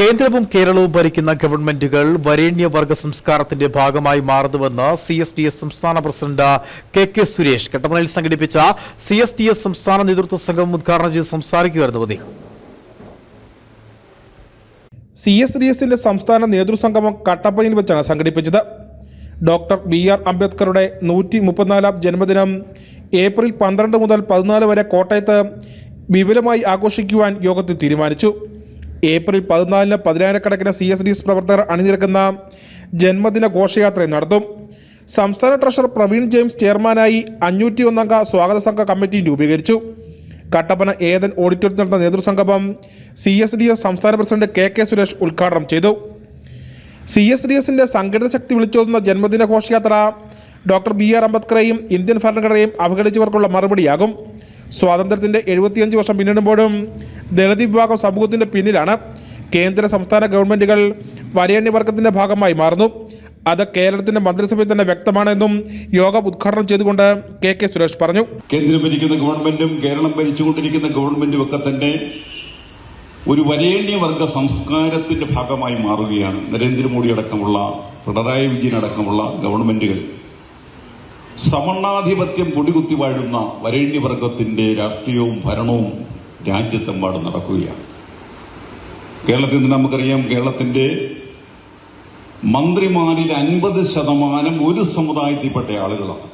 കേന്ദ്രവും കേരളവും ഭരിക്കുന്ന ഗവൺമെന്റുകൾ വരേണ്യവർഗ സംസ്കാരത്തിന്റെ ഭാഗമായി മാറുന്നുവെന്ന് സി എസ് ടി എസ് സംസ്ഥാന പ്രസിഡന്റ് കെ കെ സുരേഷ് കട്ടപ്പനയിൽ സംഘടിപ്പിച്ച സി എസ് ടി എസ് സംസ്ഥാന നേതൃത്വ സംഘം ഉദ്ഘാടനം ചെയ്ത് സംസാരിക്കുകയായിരുന്നു അദ്ദേഹം. സി എസ് ഡി എസിന്റെ സംസ്ഥാന നേതൃസംഗമം കട്ടപ്പനയിൽ വെച്ചാണ് സംഘടിപ്പിച്ചത്. ഡോക്ടർ ബി ആർ അംബേദ്കറുടെ നൂറ്റി മുപ്പത്തിനാലാം ജന്മദിനം ഏപ്രിൽ പന്ത്രണ്ട് മുതൽ പതിനാല് വരെ കോട്ടയത്ത് വിപുലമായി ആഘോഷിക്കുവാൻ യോഗത്തിൽ തീരുമാനിച്ചു. ഏപ്രിൽ പതിനാലിന് പതിനായിരക്കണക്കിന് സി എസ് ഡി എസ് പ്രവർത്തകർ അണിനിരക്കുന്ന ജന്മദിന ഘോഷയാത്ര നടത്തും. സംസ്ഥാന ട്രഷറർ പ്രവീൺ ജെയിംസ് ചെയർമാനായി അഞ്ഞൂറ്റി ഒന്നംഗ സ്വാഗത സംഘ കമ്മിറ്റി രൂപീകരിച്ചു. കട്ടപ്പന ഏതൻ ഓഡിറ്റോറിയത്തിൽ നടന്ന നേതൃസംഗമം സി എസ് ഡി എസ് സംസ്ഥാന പ്രസിഡന്റ് കെ കെ സുരേഷ് ഉദ്ഘാടനം ചെയ്തു. സി എസ് ഡി എസിന്റെ സംഘടിത ശക്തി വിളിച്ചോതുന്ന ജന്മദിന ഘോഷയാത്ര ഡോക്ടർ ബി ആർ അംബേദ്കറെയും ഇന്ത്യൻ ഭരണഘടനയും അവഗണിച്ചവർക്കുള്ള മറുപടിയാകും. സ്വാതന്ത്ര്യത്തിന്റെ എഴുപത്തിയഞ്ച് വർഷം പിന്നിടുമ്പോഴും ദളിത് വിഭാഗം സമൂഹത്തിന്റെ പിന്നിലാണ്. കേന്ദ്ര സംസ്ഥാന ഗവൺമെന്റുകൾ വരേണ്യവർഗത്തിന്റെ ഭാഗമായി മാറുന്നു. അത് കേരളത്തിന്റെ മന്ത്രിസഭയിൽ തന്നെ വ്യക്തമാണെന്നും യോഗം ഉദ്ഘാടനം ചെയ്തുകൊണ്ട് കെ കെ സുരേഷ് പറഞ്ഞു. കേന്ദ്രം ഭരിക്കുന്ന ഗവൺമെന്റും കേരളം ഭരിച്ചുകൊണ്ടിരിക്കുന്ന ഗവൺമെന്റും ഒക്കെ തന്നെ ഒരു വരേണ്യവർഗ സംസ്കാരത്തിന്റെ ഭാഗമായി മാറുകയാണ് നരേന്ദ്രമോദി അടക്കമുള്ള പിണറായി വിജയൻ അടക്കമുള്ള ഗവൺമെന്റുകൾ. സമണ്ണാധിപത്യം പൊടികുത്തി വാഴുന്ന വരേണ്യവർഗത്തിന്റെ രാഷ്ട്രീയവും ഭരണവും രാജ്യത്തെമ്പാടും നടക്കുകയാണ്. കേരളത്തിൽ നിന്ന് നമുക്കറിയാം കേരളത്തിന്റെ മന്ത്രിമാരിൽ അൻപത് ശതമാനം ഒരു സമുദായത്തിൽപ്പെട്ട ആളുകളാണ്.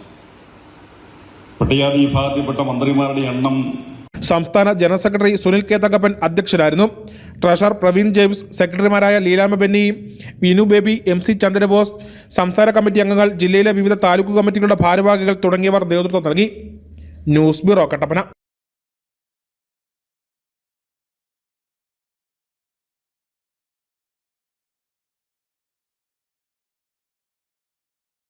പട്ടികജാതി വിഭാഗത്തിൽപ്പെട്ട മന്ത്രിമാരുടെ എണ്ണം സംസ്ഥാന general secretary Sunil K Thankappan അധ്യക്ഷനായിരുന്നു. ട്രഷറർ പ്രവീൺ ജെയിംസ് സെക്രട്ടറിമാരായ Leelama Benny Vinu baby M C Chandrabose സംസ്ഥാന കമ്മിറ്റി അംഗങ്ങൾ ജില്ലയിലെ വിവിധ താലൂക്ക് കമ്മിറ്റികളുടെ ഭാരവാഹികൾ തുടങ്ങിയവർ നേതൃത്വം നൽകി. News bureau Kattappana.